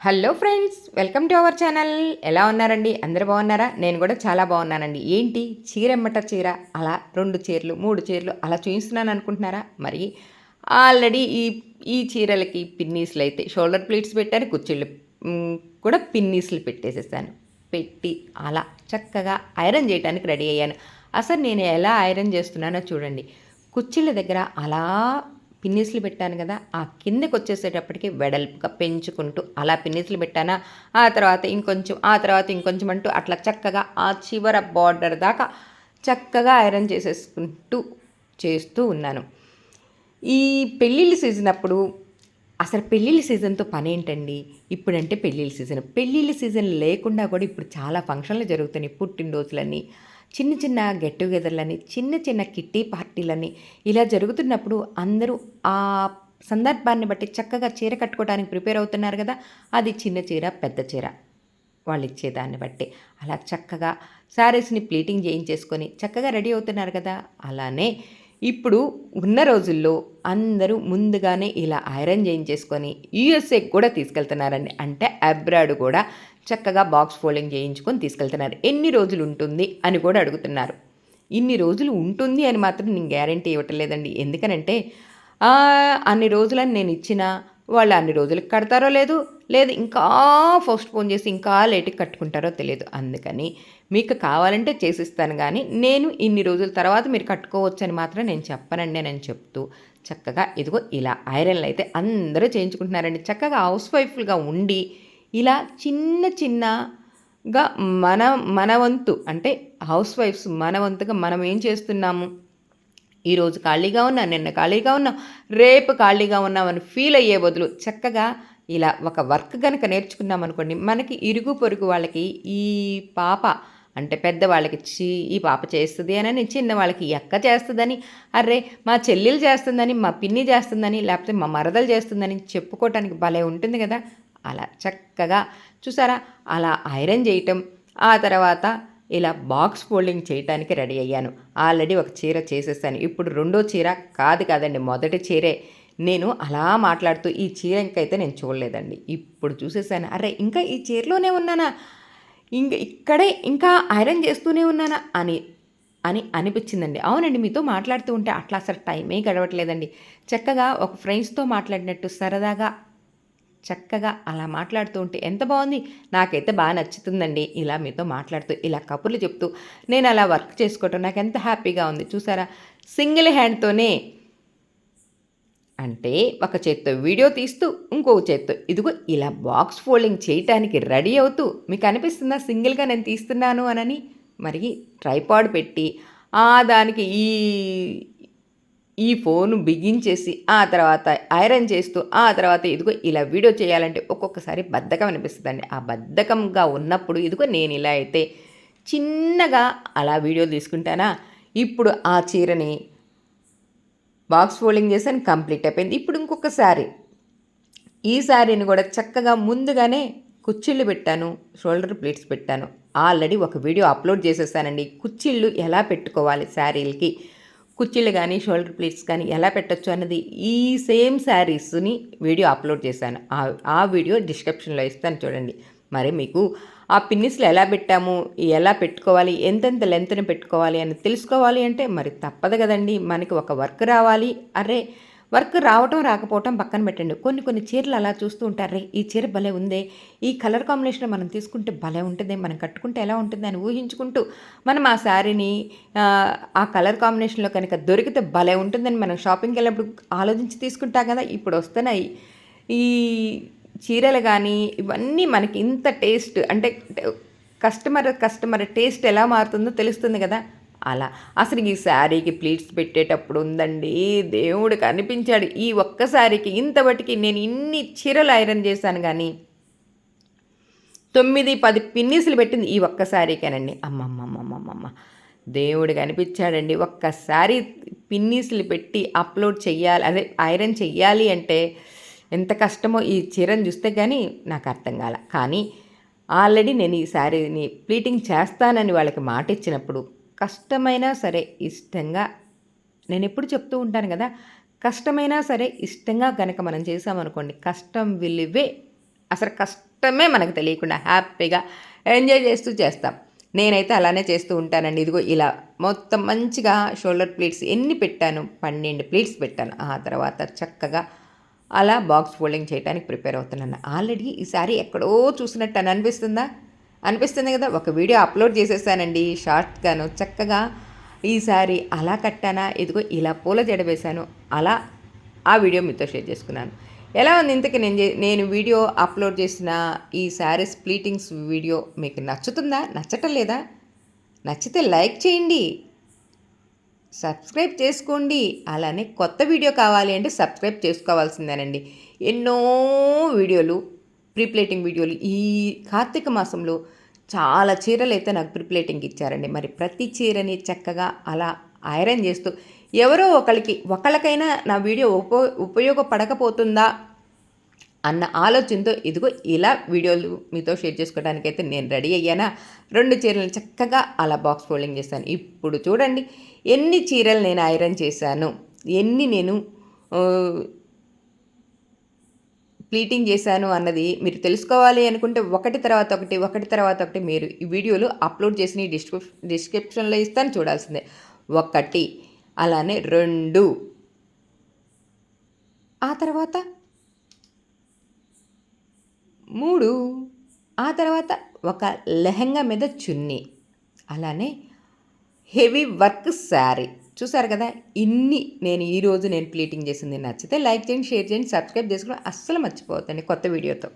Hello friends welcome to our channel. ఎలా ఉన్నారండి? అందరు బాగున్నారా? నేను కూడా చాలా బాగున్నానండి. ఏంటి? చీరెమ్మట చీర అలా రెండు చీరలు మూడు చీరలు అలా చూపిస్తున్నాను అనుకుంటున్నారా? మరి ఆల్రెడీ ఈ ఈ చీరలకి పిన్నీస్లు అయితే షోల్డర్ ప్లేట్స్ పెట్టారు కుర్చీలు కూడా పిన్నీస్లు పెట్టేసేసాను. పెట్టి అలా చక్కగా ఐరన్ చేయడానికి రెడీ అయ్యాను. అసలు నేను ఎలా ఐరన్ చేస్తున్నానో చూడండి. కుర్చీల దగ్గర అలా పిన్నిస్లు పెట్టాను కదా ఆ కిందకి వచ్చేసేటప్పటికి వెడల్పుగా పెంచుకుంటూ అలా పిన్నిస్లు పెట్టానా? ఆ తర్వాత ఇంకొంచెం ఆ తర్వాత ఇంకొంచెం అంటూ అట్లా చక్కగా ఆ చివర బార్డర్ దాకా చక్కగా ఐరన్ చేసేసుకుంటూ చేస్తూ ఉన్నాను. ఈ పెళ్ళిళ్ళ సీజన్ అప్పుడు అసలు పెళ్ళిళ్ళ సీజన్తో పని ఏంటండి ఇప్పుడంటే పెళ్ళిళ్ళ సీజన్. పెళ్ళిళ్ళ సీజన్ లేకుండా కూడా ఇప్పుడు చాలా ఫంక్షన్లు జరుగుతున్నాయి పుట్టినరోజులన్నీ చిన్న చిన్న గెట్ టుగెదర్లని చిన్న చిన్న కిట్టి పార్టీలని ఇలా జరుగుతున్నప్పుడు అందరూ ఆ సందర్భాన్ని బట్టి చక్కగా చీర కట్టుకోవడానికి ప్రిపేర్ అవుతున్నారు కదా అది చిన్న చీర పెద్ద చీర వాళ్ళు ఇచ్చేదాన్ని బట్టి. అలా చక్కగా శారీస్ని ప్లీటింగ్ చేయించేసుకొని చక్కగా రెడీ అవుతున్నారు కదా అలానే ఇప్పుడు ఉన్న రోజుల్లో అందరూ ముందుగానే ఇలా ఐరన్ చేయించేసుకొని యూఎస్ఏ కూడా తీసుకెళ్తున్నారండి. అంటే అబ్రాడ్ కూడా చక్కగా బాక్స్ ఫోల్డింగ్ చేయించుకొని తీసుకెళ్తున్నారు. ఎన్ని రోజులు ఉంటుంది అని కూడా అడుగుతున్నారు. ఇన్ని రోజులు ఉంటుంది అని మాత్రం నేను గ్యారంటీ ఇవ్వటం లేదండి ఎందుకనంటే అన్ని రోజులని నేను ఇచ్చిన వాళ్ళు అన్ని రోజులకు కడతారో లేదు లేదు ఇంకా పోస్ట్ పోన్ చేసి ఇంకా లేట్కి కట్టుకుంటారో తెలియదు. అందుకని మీకు కావాలంటే చేసిస్తాను కానీ నేను ఇన్ని రోజుల తర్వాత మీరు కట్టుకోవచ్చు అని మాత్రం నేను చెప్పనండి నేను చెప్తూ చక్కగా ఇదిగో ఇలా ఐరన్లు అయితే అందరూ చేయించుకుంటున్నారండి. చక్కగా హౌస్ వైఫ్గా ఉండి ఇలా చిన్న చిన్నగా మన మన వంతు అంటే హౌస్ వైఫ్స్ మన వంతుగా మనం ఏం చేస్తున్నాము? ఈరోజు ఖాళీగా ఉన్నా నిన్న ఖాళీగా ఉన్నాం రేపు ఖాళీగా ఉన్నామని ఫీల్ అయ్యే బదులు చక్కగా ఇలా ఒక వర్క్ కనుక నేర్చుకున్నాం అనుకోండి మనకి ఇరుగు పొరుగు వాళ్ళకి ఈ పాప అంటే పెద్దవాళ్ళకి చీ ఈ పాప చేస్తుంది అని చిన్న వాళ్ళకి ఎక్క చేస్తుందని అర్రే మా చెల్లెలు చేస్తుందని మా పిన్ని చేస్తుందని లేకపోతే మా మరదలు చేస్తుందని చెప్పుకోవటానికి భలే ఉంటుంది కదా. అలా చక్కగా చూసారా? అలా ఐరన్ చేయటం ఆ తర్వాత ఇలా బాక్స్ ఫోల్డింగ్ చేయడానికి రెడీ అయ్యాను. ఆల్రెడీ ఒక చీర చేసేసాను. ఇప్పుడు రెండో చీర కాదు కాదండి మొదటి చీరే. నేను అలా మాట్లాడుతూ ఈ చీర ఇంకైతే నేను చూడలేదండి. ఇప్పుడు చూసేసాను? అరే ఇంకా ఈ చీరలోనే ఉన్నానా? ఇంక ఇక్కడే ఇంకా ఐరన్ చేస్తూనే ఉన్నానా? అని అని అనిపించిందండి. అవునండి మీతో మాట్లాడుతూ ఉంటే అట్లా అసలు టైమే గడవట్లేదండి. చక్కగా ఒక ఫ్రెండ్స్తో మాట్లాడినట్టు సరదాగా చక్కగా అలా మాట్లాడుతూ ఉంటే ఎంత బాగుంది. నాకైతే బాగా నచ్చుతుందండి. ఇలా మీతో మాట్లాడుతూ ఇలా కబుర్లు చెప్తూ నేను అలా వర్క్ చేసుకోవటం నాకు ఎంత హ్యాపీగా ఉంది. చూసారా? సింగిల్ హ్యాండ్తోనే అంటే ఒక చేత్తో వీడియో తీస్తూ ఇంకో చేత్తో ఇదిగో ఇలా బాక్స్ ఫోల్డింగ్ చేయటానికి రెడీ అవుతూ మీకు అనిపిస్తుందా సింగిల్గా నేను తీస్తున్నాను అనని? మరి ట్రైపాడ్ పెట్టి ఆ దానికి ఈ ఈ ఫోన్ బిగించేసి ఆ తర్వాత ఐరన్ చేస్తూ ఆ తర్వాత ఇదిగో ఇలా వీడియో చేయాలంటే ఒక్కొక్కసారి బద్ధకం అనిపిస్తుందండి. ఆ బద్ధకంగా ఉన్నప్పుడు ఇదిగో నేను ఇలా అయితే చిన్నగా అలా వీడియో తీసుకుంటానా? ఇప్పుడు ఆ చీరని బాక్స్ ఫోల్డింగ్ చేశాను కంప్లీట్ అయిపోయింది. ఇప్పుడు ఇంకొక శారీ ఈ శారీని కూడా చక్కగా ముందుగానే కుచ్చిళ్ళు పెట్టాను షోల్డర్ ప్లేట్స్ పెట్టాను. ఆల్రెడీ ఒక వీడియో అప్లోడ్ చేసేసానండి. కుచ్చిళ్ళు ఎలా పెట్టుకోవాలి శారీలకి కుర్చీలు కానీ షోల్డర్ ప్లేట్స్ కానీ ఎలా పెట్టొచ్చు అన్నది ఈ సేమ్ శారీస్ని వీడియో అప్లోడ్ చేశాను. ఆ ఆ వీడియో డిస్క్రిప్షన్లో ఇస్తాను చూడండి. మరి మీకు ఆ పిన్నిస్లు ఎలా పెట్టాము ఎలా పెట్టుకోవాలి ఎంతెంత లెంత్ని పెట్టుకోవాలి అని తెలుసుకోవాలి అంటే మరి తప్పదు కదండి. మనకి ఒక వర్క్ రావాలి. అరే వర్క్ రావటం రాకపోవటం పక్కన పెట్టండి. కొన్ని కొన్ని చీరలు అలా చూస్తూ ఉంటారే. ఈ చీర భలే ఉందే. ఈ కలర్ కాంబినేషన్ మనం తీసుకుంటే భలే ఉంటుంది. మనం కట్టుకుంటే ఎలా ఉంటుంది అని ఊహించుకుంటూ మనం ఆ శారీని ఆ, కలర్ కాంబినేషన్లో కనుక దొరికితే భలే ఉంటుందని మనం షాపింగ్కి వెళ్ళినప్పుడు ఆలోచించి తీసుకుంటాం కదా. ఇప్పుడు వస్తున్నాయి. ఈ చీరలు కానీ ఇవన్నీ మనకి ఇంత టేస్ట్ అంటే కస్టమర్ కస్టమర్ టేస్ట్ ఎలా మారుతుందో తెలుస్తుంది కదా. అలా. అసలు ఈ శారీకి ప్లీట్స్ పెట్టేటప్పుడు ఉందండి. దేవుడు కనిపించాడు. ఈ ఒక్క శారీకి ఇంతవటికి నేను ఇన్ని చీరలు ఐరన్ చేశాను కానీ తొమ్మిది పది పిన్నీసులు పెట్టింది ఈ ఒక్క శారీకేనండి అమ్మమ్మమ్మమ్మమ్మ. దేవుడు కనిపించాడండి. ఒక్కసారి పిన్నీసులు పెట్టి అప్లోడ్ చెయ్యాలి అదే ఐరన్ చెయ్యాలి అంటే ఎంత కష్టమో ఈ చీరను చూస్తే కానీ నాకు అర్థం కాల. కానీ ఆల్రెడీ నేను ఈ శారీని ప్లీటింగ్ చేస్తానని వాళ్ళకి మాట ఇచ్చినప్పుడు కష్టమైనా సరే ఇష్టంగా నేను ఎప్పుడు చెప్తూ ఉంటాను కదా కష్టమైనా సరే ఇష్టంగా కనుక మనం చేసామనుకోండి కష్టం విలువే అసలు కష్టమే మనకు తెలియకుండా హ్యాపీగా ఎంజాయ్ చేస్తూ చేస్తాం. నేనైతే అలానే చేస్తూ ఉంటానండి. ఇదిగో ఇలా మొత్తం మంచిగా షోల్డర్ ప్లేట్స్ ఎన్ని పెట్టాను పన్నెండు ప్లేట్స్ పెట్టాను. ఆ తర్వాత చక్కగా అలా బాక్స్ ఫోల్డింగ్ చేయడానికి ప్రిపేర్ అవుతున్నాను. ఆల్రెడీ ఈసారి ఎక్కడో చూసినట్టు అని అనిపిస్తుందా? అనిపిస్తుంది కదా ఒక వీడియో అప్లోడ్ చేసేసానండి షార్ట్గాను చక్కగా ఈసారి అలా కట్టానా ఇదిగో ఇలా పూల జడ వేశాను అలా ఆ వీడియో మీతో షేర్ చేసుకున్నాను. ఎలా ఉంది ఇంతకీ? నేను నేను వీడియో అప్లోడ్ చేసిన ఈ శారీ స్ప్లీటింగ్స్ వీడియో మీకు నచ్చుతుందా నచ్చటం లేదా? నచ్చితే లైక్ చేయండి సబ్స్క్రైబ్ చేసుకోండి అలానే కొత్త వీడియో కావాలి అంటే సబ్స్క్రైబ్ చేసుకోవాల్సిందేనండి. ఎన్నో వీడియోలు ప్రీప్లేటింగ్ వీడియోలు. ఈ కార్తీక మాసంలో చాలా చీరలు అయితే నాకు ప్రిప్లేటింగ్ ఇచ్చారండి. మరి ప్రతి చీరని చక్కగా అలా ఐరన్ చేస్తూ ఎవరో ఒకరికి ఒకళ్ళకైనా నా వీడియో ఉప ఉపయోగపడకపోతుందా అన్న ఆలోచనతో ఇదిగో ఇలా వీడియోలు మీతో షేర్ చేసుకోవడానికైతే నేను రెడీ అయ్యానా? రెండు చీరలు చక్కగా అలా బాక్స్ ఫోల్డింగ్ చేశాను. ఇప్పుడు చూడండి ఎన్ని చీరలు నేను ఐరన్ చేశాను? ఎన్ని నేను ప్లీటింగ్ చేశాను అన్నది మీరు తెలుసుకోవాలి అనుకుంటే ఒకటి తర్వాత ఒకటి ఒకటి తర్వాత ఒకటి మీరు ఈ వీడియోలు అప్లోడ్ చేసిన డిస్క్రిప్ డిస్క్రిప్షన్లో ఇస్తాను చూడాల్సిందే. ఒకటి అలానే రెండు. ఆ తర్వాత మూడు. ఆ తర్వాత ఒక లెహంగా మీద చున్నీ అలానే హెవీ వర్క్ శారీ. చూసారు కదా? ఇన్ని నేను ఈరోజు నేను ప్లీటింగ్ చేసింది నచ్చితే లైక్ చేయండి షేర్ చేయండి సబ్స్క్రైబ్ చేసుకుని అస్సలు మర్చిపోవద్దండి కొత్త వీడియోతో